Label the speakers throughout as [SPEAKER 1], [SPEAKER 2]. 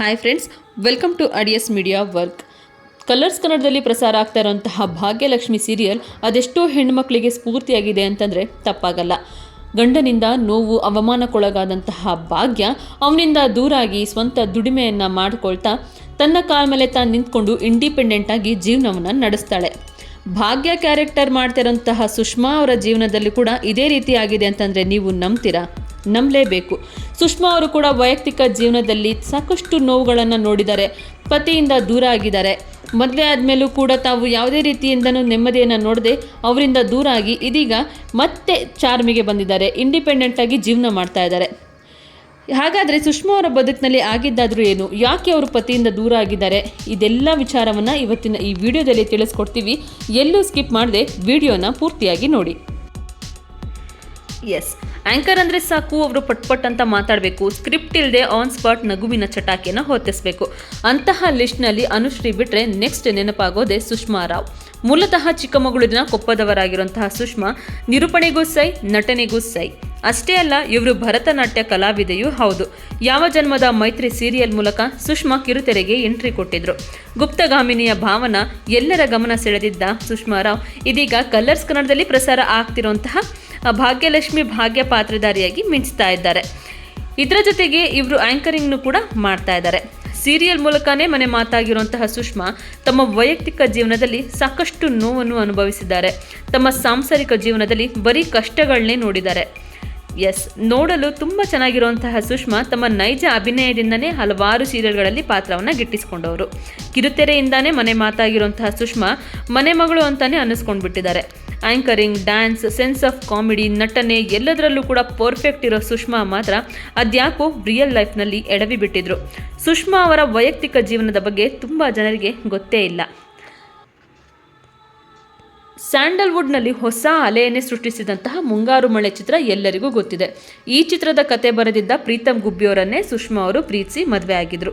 [SPEAKER 1] Hi friends welcome to Adios media work Colors ಕನ್ನಡದಲ್ಲಿ ಪ್ರಸಾರ ಆಗ್ತಾ ಇರುವಂತಹ ಭಾಗ್ಯಲಕ್ಷ್ಮಿ ಸೀರಿಯಲ್ ಅದೆಷ್ಟೋ ಹೆಣ್ಮಕ್ಳಿಗೆ ಸ್ಫೂರ್ತಿಯಾಗಿದೆ ಅಂತಂದರೆ ತಪ್ಪಾಗಲ್ಲ. ಗಂಡನಿಂದ ನೋವು, ಅವಮಾನಕ್ಕೊಳಗಾದಂತಹ ಭಾಗ್ಯ, ಅವನಿಂದ ದೂರಾಗಿ ಸ್ವಂತ ದುಡಿಮೆಯನ್ನು ಮಾಡಿಕೊಳ್ತಾ ತನ್ನ ಕಾಲ ಮೇಲೆ ತಾನು ನಿಂತ್ಕೊಂಡು ಇಂಡಿಪೆಂಡೆಂಟ್ ಆಗಿ ಜೀವನವನ್ನು ನಡೆಸ್ತಾಳೆ. ಭಾಗ್ಯ ಕ್ಯಾರೆಕ್ಟರ್ ಮಾಡ್ತಿರೋಂತಹ ಸುಷ್ಮಾ ಅವರ ಜೀವನದಲ್ಲಿ ಕೂಡ ಇದೇ ರೀತಿ ಆಗಿದೆ ಅಂತಂದರೆ ನೀವು ನಂಬ್ತೀರಾ? ನಂಬಲೇಬೇಕು. ಸುಷ್ಮಾ ಅವರು ಕೂಡ ವೈಯಕ್ತಿಕ ಜೀವನದಲ್ಲಿ ಸಾಕಷ್ಟು ನೋವುಗಳನ್ನು ನೋಡಿದ್ದಾರೆ. ಪತಿಯಿಂದ ದೂರ ಆಗಿದ್ದಾರೆ. ಮದುವೆ ಆದಮೇಲೂ ಕೂಡ ತಾವು ಯಾವುದೇ ರೀತಿಯಿಂದನೂ ನೆಮ್ಮದಿಯನ್ನು ನೋಡದೆ ಅವರಿಂದ ದೂರ ಆಗಿ ಇದೀಗ ಮತ್ತೆ ಚಾರ್ಮಿಗೆ ಬಂದಿದ್ದಾರೆ. ಇಂಡಿಪೆಂಡೆಂಟ್ ಆಗಿ ಜೀವನ ಮಾಡ್ತಾ ಇದ್ದಾರೆ. ಹಾಗಾದರೆ ಸುಷ್ಮಾ ಅವರ ಬದುಕಿನಲ್ಲಿ ಆಗಿದ್ದಾದರೂ ಏನು? ಯಾಕೆ ಅವರು ಪತಿಯಿಂದ ದೂರ ಆಗಿದ್ದಾರೆ? ಇದೆಲ್ಲ ವಿಚಾರವನ್ನು ಇವತ್ತಿನ ಈ ವಿಡಿಯೋದಲ್ಲಿ ತಿಳಿಸ್ಕೊಡ್ತೀವಿ. ಎಲ್ಲೂ ಸ್ಕಿಪ್ ಮಾಡದೆ ವಿಡಿಯೋನ ಪೂರ್ತಿಯಾಗಿ ನೋಡಿ. ಎಸ್ ಆಂಕರ್ ಅಂದರೆ ಸಾಕು, ಅವರು ಪಟ್ ಪಟ್ ಅಂತ ಮಾತಾಡಬೇಕು. ಸ್ಕ್ರಿಪ್ಟ್ ಇಲ್ಲದೆ ಆನ್ ಸ್ಪಾಟ್ ನಗುವಿನ ಚಟಾಕಿಯನ್ನು ಹೊತ್ತಿಸಬೇಕು ಅಂತಹ ಲಿಸ್ಟ್ನಲ್ಲಿ ಅನುಶ್ರೀ ಬಿಟ್ಟರೆ ನೆಕ್ಸ್ಟ್ ನೆನಪಾಗೋದೆ ಸುಷ್ಮಾ ರಾವ್. ಮೂಲತಃ ಚಿಕ್ಕಮಗಳೂರಿನ ಕೊಪ್ಪದವರಾಗಿರುವಂತಹ ಸುಷ್ಮಾ, ನಿರೂಪಣೆಗೂ ಸೈ, ನಟನೆಗೂ ಸೈ. ಅಷ್ಟೇ ಅಲ್ಲ, ಇವರು ಭರತನಾಟ್ಯ ಕಲಾವಿದೆಯೂ ಹೌದು. ಯಾವ ಜನ್ಮದ ಮೈತ್ರಿ ಸೀರಿಯಲ್ ಮೂಲಕ ಸುಷ್ಮಾ ಕಿರುತೆರೆಗೆ ಎಂಟ್ರಿ ಕೊಟ್ಟಿದ್ರು. ಗುಪ್ತಗಾಮಿನಿಯ ಭಾವನ ಎಲ್ಲರ ಗಮನ ಸೆಳೆದಿದ್ದ ಸುಷ್ಮಾ ರಾವ್. ಇದೀಗ ಕಲರ್ಸ್ ಕನ್ನಡದಲ್ಲಿ ಪ್ರಸಾರ ಆಗ್ತಿರುವಂತಹ ಭಾಗ್ಯಲಕ್ಷ್ಮಿ ಭಾಗ್ಯ ಪಾತ್ರಧಾರಿಯಾಗಿ ಮಿಂಚ್ತಾ ಇದ್ದಾರೆ. ಇದರ ಜೊತೆಗೆ ಇವರು ಆ್ಯಂಕರಿಂಗ್ನು ಕೂಡ ಮಾಡ್ತಾ ಇದ್ದಾರೆ. ಸೀರಿಯಲ್ ಮೂಲಕನೇ ಮನೆ ಮಾತಾಗಿರುವಂತಹ ಸುಷ್ಮಾ ತಮ್ಮ ವೈಯಕ್ತಿಕ ಜೀವನದಲ್ಲಿ ಸಾಕಷ್ಟು ನೋವನ್ನು ಅನುಭವಿಸಿದ್ದಾರೆ. ತಮ್ಮ ಸಾಂಸಾರಿಕ ಜೀವನದಲ್ಲಿ ಬರೀ ಕಷ್ಟಗಳನ್ನೇ ನೋಡಿದ್ದಾರೆ. ಎಸ್, ನೋಡಲು ತುಂಬ ಚೆನ್ನಾಗಿರುವಂತಹ ಸುಷ್ಮಾ ತಮ್ಮ ನೈಜ ಅಭಿನಯದಿಂದನೇ ಹಲವಾರು ಸೀರಿಯಲ್ಗಳಲ್ಲಿ ಪಾತ್ರವನ್ನು ಗಿಟ್ಟಿಸಿಕೊಂಡವರು. ಕಿರುತೆರೆಯಿಂದಾನೇ ಮನೆ ಮಾತಾಗಿರುವಂತಹ ಸುಷ್ಮಾ ಮನೆ ಮಗಳು ಅಂತಾನೆ ಅನ್ನಿಸ್ಕೊಂಡು anchoring, dance, sense of comedy, ನಟನೆ ಎಲ್ಲದರಲ್ಲೂ ಕೂಡ ಪರ್ಫೆಕ್ಟ್ ಇರೋ ಸುಷ್ಮಾ ಮಾತ್ರ ಅದ್ಯಾಕೋ ರಿಯಲ್ ಲೈಫ್ನಲ್ಲಿ ಎಡವಿ ಬಿಟ್ಟಿದ್ರು. ಸುಷ್ಮಾ ಅವರ ವೈಯಕ್ತಿಕ ಜೀವನದ ಬಗ್ಗೆ ತುಂಬ ಜನರಿಗೆ ಗೊತ್ತೇ ಇಲ್ಲ. ಸ್ಯಾಂಡಲ್ವುಡ್ನಲ್ಲಿ ಹೊಸ ಅಲೆಯನ್ನೇ ಸೃಷ್ಟಿಸಿದಂತಹ ಮುಂಗಾರು ಮಳೆ ಚಿತ್ರ ಎಲ್ಲರಿಗೂ ಗೊತ್ತಿದೆ. ಈ ಚಿತ್ರದ ಕತೆ ಬರೆದಿದ್ದ ಪ್ರೀತಮ್ ಗುಬ್ಬಿಯವರನ್ನೇ ಸುಷ್ಮಾ ಅವರು ಪ್ರೀತಿಸಿ ಮದುವೆ ಆಗಿದ್ರು.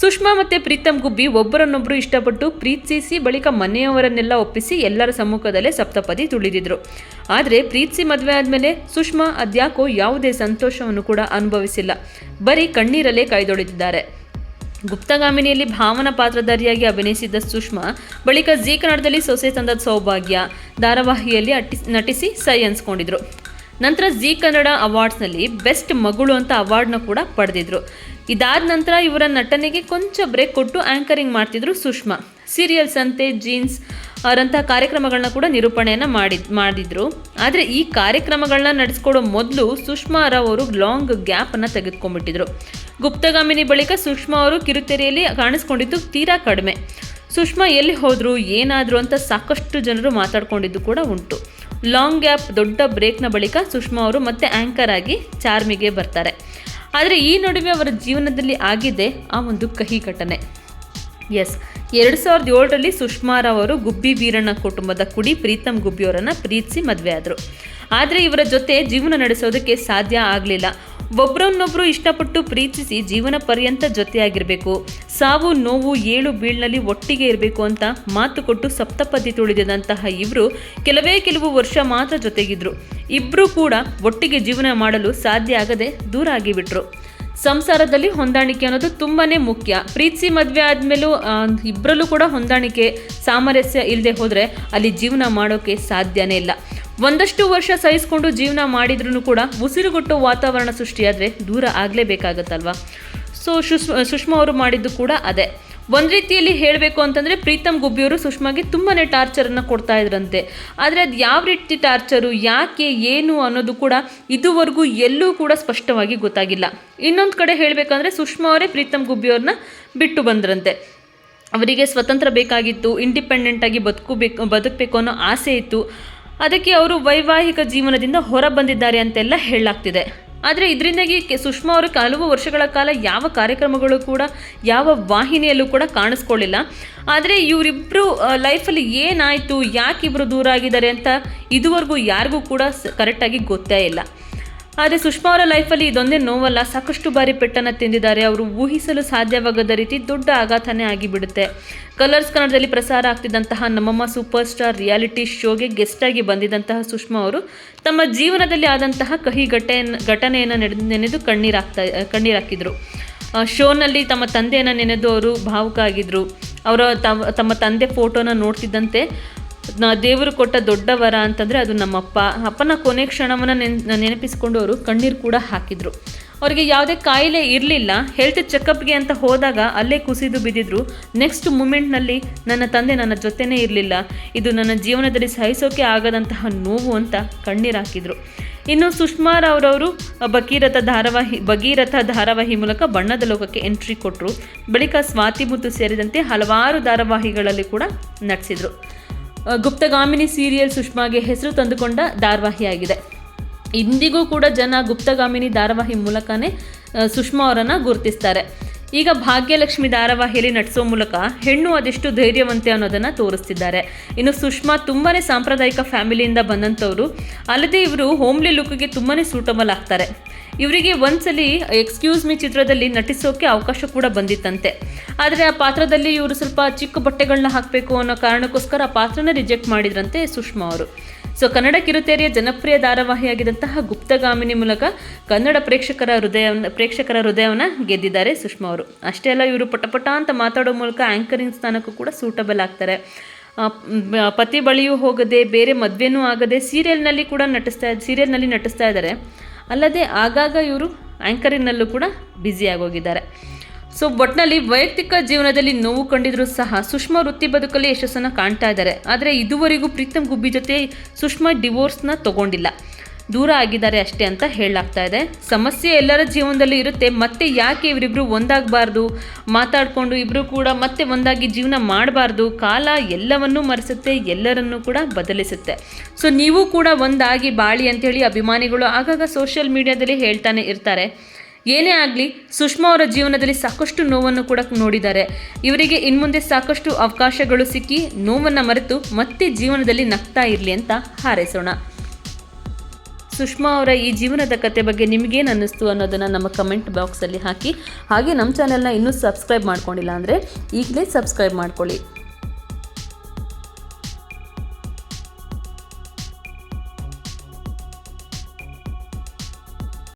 [SPEAKER 1] ಸುಷ್ಮಾ ಮತ್ತು ಪ್ರೀತಮ್ ಗುಬ್ಬಿ ಒಬ್ಬರನ್ನೊಬ್ಬರು ಇಷ್ಟಪಟ್ಟು ಪ್ರೀತಿಸಿ ಬಳಿಕ ಮನೆಯವರನ್ನೆಲ್ಲ ಒಪ್ಪಿಸಿ ಎಲ್ಲರ ಸಮ್ಮುಖದಲ್ಲೇ ಸಪ್ತಪದಿ ತುಳಿದಿದ್ರು. ಆದರೆ ಪ್ರೀತಿಸಿ ಮದುವೆ ಆದಮೇಲೆ ಸುಷ್ಮಾ ಅದ್ಯಾಕೋ ಯಾವುದೇ ಸಂತೋಷವನ್ನು ಕೂಡ ಅನುಭವಿಸಿಲ್ಲ. ಬರೀ ಕಣ್ಣೀರಲ್ಲೇ ಕೈದೊಳೆದಿದ್ದಾರೆ ಗುಪ್ತಗಾಮಿನಿಯಲ್ಲಿ ಭಾವನ ಪಾತ್ರಧಾರಿಯಾಗಿ ಅಭಿನಯಿಸಿದ್ದ ಸುಷ್ಮಾ, ಬಳಿಕ ಜೀ ಕನ್ನಡದಲ್ಲಿ ಸೊಸೆ ತಂದ ಸೌಭಾಗ್ಯ ಧಾರಾವಾಹಿಯಲ್ಲಿ ಅಟ್ಟಿ, ನಟಿಸಿ ಸೈ ಅನ್ಸ್ಕೊಂಡಿದ್ರು ನಂತರ ಜೀ ಕನ್ನಡ ಅವಾರ್ಡ್ಸ್ನಲ್ಲಿ ಬೆಸ್ಟ್ ಮಗಳು ಅಂತ ಅವಾರ್ಡ್ನ ಕೂಡ ಪಡೆದಿದ್ರು. ಇದಾದ ನಂತರ ಇವರ ನಟನೆಗೆ ಕೊಂಚ ಬ್ರೇಕ್ ಕೊಟ್ಟು ಆ್ಯಂಕರಿಂಗ್ ಮಾಡ್ತಿದ್ರು ಸುಷ್ಮಾ. ಸೀರಿಯಲ್ಸ್ ಅಂತೆ, ಜೀನ್ಸ್ ಅವರಂತಹ ಕಾರ್ಯಕ್ರಮಗಳನ್ನ ಕೂಡ ನಿರೂಪಣೆಯನ್ನು ಮಾಡಿ ಮಾಡಿದ್ರು. ಆದರೆ ಈ ಕಾರ್ಯಕ್ರಮಗಳನ್ನ ನಡೆಸ್ಕೊಡೋ ಮೊದಲು ಸುಷ್ಮಾ ರಾವ್ ಅವರು ಲಾಂಗ್ ಗ್ಯಾಪನ್ನು ತೆಗೆದುಕೊಂಡ್ಬಿಟ್ಟಿದ್ರು. ಗುಪ್ತಗಾಮಿನಿ ಬಳಿಕ ಸುಷ್ಮಾ ಅವರು ಕಿರುತೆರೆಯಲ್ಲಿ ಕಾಣಿಸ್ಕೊಂಡಿದ್ದು ತೀರಾ ಕಡಿಮೆ. ಸುಷ್ಮಾ ಎಲ್ಲಿ ಹೋದ್ರು, ಏನಾದರೂ ಅಂತ ಸಾಕಷ್ಟು ಜನರು ಮಾತಾಡ್ಕೊಂಡಿದ್ದು ಕೂಡ ಉಂಟು. ಲಾಂಗ್ ಗ್ಯಾಪ್ ದೊಡ್ಡ ಬ್ರೇಕ್ನ ಬಳಿಕ ಸುಷ್ಮಾ ಅವರು ಮತ್ತೆ ಆ್ಯಂಕರ್ ಆಗಿ ಚಾರ್ಮಿಗೆ ಬರ್ತಾರೆ. ಆದರೆ ಈ ನಡುವೆ ಅವರ ಜೀವನದಲ್ಲಿ ಆಗಿದೆ ಆ ಒಂದು ಕಹಿ ಘಟನೆ. ಎಸ್ ಎರಡು ಸಾವಿರದ ಏಳರಲ್ಲಿ ಸುಷ್ಮಾರವರು ಗುಬ್ಬಿ ವೀರಣ್ಣ ಕುಟುಂಬದ ಕುಡಿ ಪ್ರೀತಮ್ ಗುಬ್ಬಿಯವರನ್ನು ಪ್ರೀತಿಸಿ ಮದುವೆ ಆದರು. ಆದರೆ ಇವರ ಜೊತೆ ಜೀವನ ನಡೆಸೋದಕ್ಕೆ ಸಾಧ್ಯ ಆಗಲಿಲ್ಲ. ಒಬ್ಬರನ್ನೊಬ್ಬರು ಇಷ್ಟಪಟ್ಟು ಪ್ರೀತಿಸಿ ಜೀವನ ಪರ್ಯಂತ ಜೊತೆಯಾಗಿರಬೇಕು. ಸಾವು, ನೋವು, ಏಳು ಬೀಳ್ನಲ್ಲಿ ಒಟ್ಟಿಗೆ ಇರಬೇಕು ಅಂತ ಮಾತು ಕೊಟ್ಟು ಸಪ್ತಪದಿ ತುಳಿದಂತಹ ಇವರು ಕೆಲವೇ ಕೆಲವು ವರ್ಷ ಮಾತ್ರ ಜೊತೆಗಿದ್ರು. ಇಬ್ಬರೂ ಕೂಡ ಒಟ್ಟಿಗೆ ಜೀವನ ಮಾಡಲು ಸಾಧ್ಯ ಆಗದೆ ದೂರ ಆಗಿಬಿಟ್ರು. ಸಂಸಾರದಲ್ಲಿ ಹೊಂದಾಣಿಕೆ ಅನ್ನೋದು ತುಂಬಾ ಮುಖ್ಯ. ಪ್ರೀತಿಸಿ ಮದುವೆ ಆದಮೇಲೂ ಇಬ್ಬರಲ್ಲೂ ಕೂಡ ಹೊಂದಾಣಿಕೆ ಸಾಮರಸ್ಯ ಇಲ್ಲದೆ ಹೋದರೆ ಅಲ್ಲಿ ಜೀವನ ಮಾಡೋಕ್ಕೆ ಸಾಧ್ಯನೇ ಇಲ್ಲ. ಒಂದಷ್ಟು ವರ್ಷ ಸಹಿಸಿಕೊಂಡು ಜೀವನ ಮಾಡಿದ್ರೂ ಕೂಡ ಉಸಿರುಗೊಟ್ಟು ವಾತಾವರಣ ಸೃಷ್ಟಿಯಾದರೆ ದೂರ ಆಗಲೇಬೇಕಾಗತ್ತಲ್ವ? ಸೊ ಸುಷ್ ಸುಷ್ಮಾ ಅವರು ಮಾಡಿದ್ದು ಕೂಡ ಅದೇ. ಒಂದು ರೀತಿಯಲ್ಲಿ ಹೇಳಬೇಕು ಅಂತಂದರೆ ಪ್ರೀತಮ್ ಗುಬ್ಬಿಯವರು ಸುಷ್ಮಾಗೆ ತುಂಬಾ ಟಾರ್ಚರನ್ನು ಕೊಡ್ತಾ ಇದ್ರಂತೆ. ಆದರೆ ಅದು ಯಾವ ರೀತಿ ಟಾರ್ಚರು ಯಾಕೆ, ಏನು ಅನ್ನೋದು ಕೂಡ ಇದುವರೆಗೂ ಎಲ್ಲೂ ಕೂಡ ಸ್ಪಷ್ಟವಾಗಿ ಗೊತ್ತಾಗಿಲ್ಲ. ಇನ್ನೊಂದು ಕಡೆ ಹೇಳಬೇಕಂದ್ರೆ ಸುಷ್ಮಾ ಅವರೇ ಪ್ರೀತಮ್ ಗುಬ್ಬಿಯವ್ರನ್ನ ಬಿಟ್ಟು ಬಂದ್ರಂತೆ. ಅವರಿಗೆ ಸ್ವತಂತ್ರ ಬೇಕಾಗಿತ್ತು ಇಂಡಿಪೆಂಡೆಂಟಾಗಿ ಬದುಕಬೇಕು ಬದುಕಬೇಕು ಅನ್ನೋ ಆಸೆ ಇತ್ತು. ಅದಕ್ಕೆ ಅವರು ವೈವಾಹಿಕ ಜೀವನದಿಂದ ಹೊರ ಬಂದಿದ್ದಾರೆ ಅಂತೆಲ್ಲ ಹೇಳಲಾಗ್ತಿದೆ. ಆದರೆ ಇದರಿಂದಾಗಿ ಸುಷ್ಮಾ ಅವರು ಹಲವು ವರ್ಷಗಳ ಕಾಲ ಯಾವ ಕಾರ್ಯಕ್ರಮಗಳು ಕೂಡ, ಯಾವ ವಾಹಿನಿಯಲ್ಲೂ ಕೂಡ ಕಾಣಿಸ್ಕೊಳ್ಳಿಲ್ಲ. ಆದರೆ ಇವರಿಬ್ಬರು ಲೈಫಲ್ಲಿ ಏನಾಯಿತು, ಯಾಕೆ ಇಬ್ಬರು ದೂರ ಆಗಿದ್ದಾರೆ ಅಂತ ಇದುವರೆಗೂ ಯಾರಿಗೂ ಕೂಡ ಕರೆಕ್ಟಾಗಿ ಗೊತ್ತೇ ಇಲ್ಲ. ಆದರೆ ಸುಷ್ಮಾ ಅವರ ಲೈಫಲ್ಲಿ ಇದೊಂದೇ ನೋವಲ್ಲ. ಸಾಕಷ್ಟು ಬಾರಿ ಪೆಟ್ಟನ್ನು ತಿಂದಿದ್ದಾರೆ. ಅವರು ಊಹಿಸಲು ಸಾಧ್ಯವಾಗದ ರೀತಿ ದೊಡ್ಡ ಆಘಾತನೇ ಆಗಿಬಿಡುತ್ತೆ. ಕಲರ್ಸ್ ಕನ್ನಡದಲ್ಲಿ ಪ್ರಸಾರ ಆಗ್ತಿದ್ದಂತಹ ನಮ್ಮಮ್ಮ ಸೂಪರ್ ಸ್ಟಾರ್ ರಿಯಾಲಿಟಿ ಶೋಗೆ ಗೆಸ್ಟಾಗಿ ಬಂದಿದ್ದಂತಹ ಸುಷ್ಮಾ ಅವರು ತಮ್ಮ ಜೀವನದಲ್ಲಿ ಆದಂತಹ ಕಹಿ ಘಟನೆ ಘಟನೆಯನ್ನು ನಡೆದು ನೆನೆದು ಕಣ್ಣೀರಾಗ್ತಾ, ಕಣ್ಣೀರಾಕಿದ್ರು. ಶೋನಲ್ಲಿ ತಮ್ಮ ತಂದೆಯನ್ನು ನೆನೆದು ಅವರು ಭಾವುಕ ಆಗಿದ್ದರು ಅವರ ತಮ್ಮ ತಂದೆ ಫೋಟೋನ ನೋಡ್ತಿದ್ದಂತೆ ದೇವರು ಕೊಟ್ಟ ದೊಡ್ಡ ವರ ಅಂತಂದರೆ ಅದು ನಮ್ಮಪ್ಪ. ಅಪ್ಪನ ಕೊನೆ ಕ್ಷಣವನ್ನು ನೆನ್, ನೆನಪಿಸಿಕೊಂಡು ಅವರು ಕಣ್ಣೀರು ಕೂಡ ಹಾಕಿದರು. ಅವರಿಗೆ ಯಾವುದೇ ಕಾಯಿಲೆ ಇರಲಿಲ್ಲ. ಹೆಲ್ತ್ ಚೆಕಪ್ಗೆ ಅಂತ ಹೋದಾಗ ಅಲ್ಲೇ ಕುಸಿದು ಬಿದ್ದಿದ್ರು. ನೆಕ್ಸ್ಟ್ ಮೂಮೆಂಟ್ನಲ್ಲಿ ನನ್ನ ತಂದೆ ನನ್ನ ಜೊತೆನೇ ಇರಲಿಲ್ಲ. ಇದು ನನ್ನ ಜೀವನದಲ್ಲಿ ಸಹಿಸೋಕೆ ಆಗದಂತಹ ನೋವು ಅಂತ ಕಣ್ಣೀರು ಹಾಕಿದರು. ಇನ್ನು ಸುಷ್ಮಾರ್ ಅವರವರು ಭಗೀರಥ ಧಾರಾವಾಹಿ ಭಗೀರಥ ಧಾರಾವಾಹಿ ಮೂಲಕ ಬಣ್ಣದ ಲೋಕಕ್ಕೆ ಎಂಟ್ರಿ ಕೊಟ್ಟರು ಬಳಿಕ ಸ್ವಾತಿ ಮುತ್ತು ಸೇರಿದಂತೆ ಹಲವಾರು ಧಾರಾವಾಹಿಗಳಲ್ಲಿ ಕೂಡ ನಟಿಸಿದರು. ಗುಪ್ತಗಾಮಿನಿ ಸೀರಿಯಲ್ ಸುಷ್ಮಾಗೆ ಹೆಸರು ತಂದುಕೊಂಡ ಧಾರಾವಾಹಿಯಾಗಿದೆ. ಇಂದಿಗೂ ಕೂಡ ಜನ ಗುಪ್ತಗಾಮಿನಿ ಧಾರಾವಾಹಿ ಮೂಲಕನೇ ಸುಷ್ಮಾ ಅವರನ್ನು ಗುರುತಿಸ್ತಾರೆ. ಈಗ ಭಾಗ್ಯಲಕ್ಷ್ಮಿ ಧಾರಾವಾಹಿಯಲ್ಲಿ ನಟಿಸೋ ಮೂಲಕ ಹೆಣ್ಣು ಅದೆಷ್ಟು ಧೈರ್ಯವಂತೆ ಅನ್ನೋದನ್ನು ತೋರಿಸ್ತಿದ್ದಾರೆ. ಇನ್ನು ಸುಷ್ಮಾ ತುಂಬಾ ಸಾಂಪ್ರದಾಯಿಕ ಫ್ಯಾಮಿಲಿಯಿಂದ ಬಂದಂಥವರು, ಅಲ್ಲದೆ ಇವರು ಹೋಮ್ಲಿ ಲುಕ್ಗೆ ತುಂಬಾ ಸೂಟಬಲ್ ಆಗ್ತಾರೆ. ಇವರಿಗೆ ಒಂದ್ಸಲಿ ಎಕ್ಸ್ಕ್ಯೂಸ್ ಮಿ ಚಿತ್ರದಲ್ಲಿ ನಟಿಸೋಕೆ ಅವಕಾಶ ಕೂಡ ಬಂದಿತ್ತಂತೆ. ಆದರೆ ಆ ಪಾತ್ರದಲ್ಲಿ ಇವರು ಸ್ವಲ್ಪ ಚಿಕ್ಕ ಬಟ್ಟೆಗಳನ್ನ ಹಾಕಬೇಕು ಅನ್ನೋ ಕಾರಣಕ್ಕೋಸ್ಕರ ಆ ಪಾತ್ರನ ರಿಜೆಕ್ಟ್ ಮಾಡಿದ್ರಂತೆ ಸುಷ್ಮಾ ಅವರು. ಸೊ ಕನ್ನಡ ಕಿರುತೆರೆಯ ಜನಪ್ರಿಯ ಧಾರಾವಾಹಿಯಾಗಿದ್ದಂತಹ ಗುಪ್ತಗಾಮಿನಿ ಮೂಲಕ ಕನ್ನಡ ಪ್ರೇಕ್ಷಕರ ಹೃದಯವನ್ನು ಪ್ರೇಕ್ಷಕರ ಹೃದಯವನ್ನು ಗೆದ್ದಿದ್ದಾರೆ ಸುಷ್ಮಾ ಅವರು. ಅಷ್ಟೇ ಅಲ್ಲ, ಇವರು ಪಟಪಟ ಅಂತ ಮಾತಾಡೋ ಮೂಲಕ ಆ್ಯಂಕರಿಂಗ್ ಸ್ಥಾನಕ್ಕೂ ಕೂಡ ಸೂಟಬಲ್ ಆಗ್ತಾರೆ. ಪತಿ ಬಳಿಯೂ ಹೋಗದೆ, ಬೇರೆ ಮದುವೆನೂ ಆಗದೆ ಸೀರಿಯಲ್ನಲ್ಲಿ ಕೂಡ ನಟಿಸ್ತಾ ಸೀರಿಯಲ್ನಲ್ಲಿ ನಟಿಸ್ತಾ ಇದ್ದಾರೆ. ಅಲ್ಲದೆ ಆಗಾಗ ಇವರು ಆ್ಯಂಕರಿನಲ್ಲೂ ಕೂಡ ಬ್ಯುಸಿ ಆಗೋಗಿದ್ದಾರೆ. ಸೊ ಒಟ್ಟಿನಲ್ಲಿ ವೈಯಕ್ತಿಕ ಜೀವನದಲ್ಲಿ ನೋವು ಕಂಡಿದ್ರು ಸಹ ಸುಷ್ಮಾ ವೃತ್ತಿ ಬದುಕಲ್ಲಿ ಯಶಸ್ಸನ್ನು ಕಾಣ್ತಾ ಇದ್ದಾರೆ. ಆದರೆ ಇದುವರೆಗೂ ಪ್ರೀತಮ್ ಗುಬ್ಬಿ ಜೊತೆ ಸುಷ್ಮಾ ಡಿವೋರ್ಸ್ನ ತಗೊಂಡಿಲ್ಲ. ದೂರ ಆಗಿದ್ದಾರೆ ಅಷ್ಟೇ ಅಂತ ಹೇಳಲಾಗ್ತಾ ಇದೆ. ಸಮಸ್ಯೆ ಎಲ್ಲರ ಜೀವನದಲ್ಲಿ ಇರುತ್ತೆ. ಮತ್ತೆ ಯಾಕೆ ಇವರಿಬ್ರು ಒಂದಾಗಬಾರ್ದು? ಮಾತಾಡಿಕೊಂಡು ಇಬ್ಬರು ಕೂಡ ಮತ್ತೆ ಒಂದಾಗಿ ಜೀವನ ಮಾಡಬಾರ್ದು. ಕಾಲ ಎಲ್ಲವನ್ನೂ ಮರೆಸುತ್ತೆ, ಎಲ್ಲರನ್ನೂ ಕೂಡ ಬದಲಿಸುತ್ತೆ. ಸೊ ನೀವು ಕೂಡ ಒಂದಾಗಿ ಬಾಳಿ ಅಂತೇಳಿ ಅಭಿಮಾನಿಗಳು ಆಗಾಗ ಸೋಷಿಯಲ್ ಮೀಡಿಯಾದಲ್ಲಿ ಹೇಳ್ತಾನೆ ಇರ್ತಾರೆ. ಏನೇ ಆಗಲಿ, ಸುಷ್ಮಾ ಅವರ ಜೀವನದಲ್ಲಿ ಸಾಕಷ್ಟು ನೋವನ್ನು ಕೂಡ ನೋಡಿದ್ದಾರೆ. ಇವರಿಗೆ ಇನ್ಮುಂದೆ ಸಾಕಷ್ಟು ಅವಕಾಶಗಳು ಸಿಕ್ಕಿ ನೋವನ್ನು ಮರೆತು ಮತ್ತೆ ಜೀವನದಲ್ಲಿ ನಗ್ತಾ ಇರಲಿ ಅಂತ ಹಾರೈಸೋಣ. ಸುಷ್ಮಾ ಅವರ ಈ ಜೀವನದ ಕತೆ ಬಗ್ಗೆ ನಿಮಗೇನು ಅನ್ನಿಸ್ತು ಅನ್ನೋದನ್ನು ನಮ್ಮ ಕಮೆಂಟ್ ಬಾಕ್ಸಲ್ಲಿ ಹಾಕಿ. ಹಾಗೆ ನಮ್ಮ ಚಾನೆಲ್ನ ಇನ್ನೂ ಸಬ್ಸ್ಕ್ರೈಬ್ ಮಾಡ್ಕೊಂಡಿಲ್ಲ ಅಂದರೆ ಈಗಲೇ ಸಬ್ಸ್ಕ್ರೈಬ್ ಮಾಡ್ಕೊಳ್ಳಿ.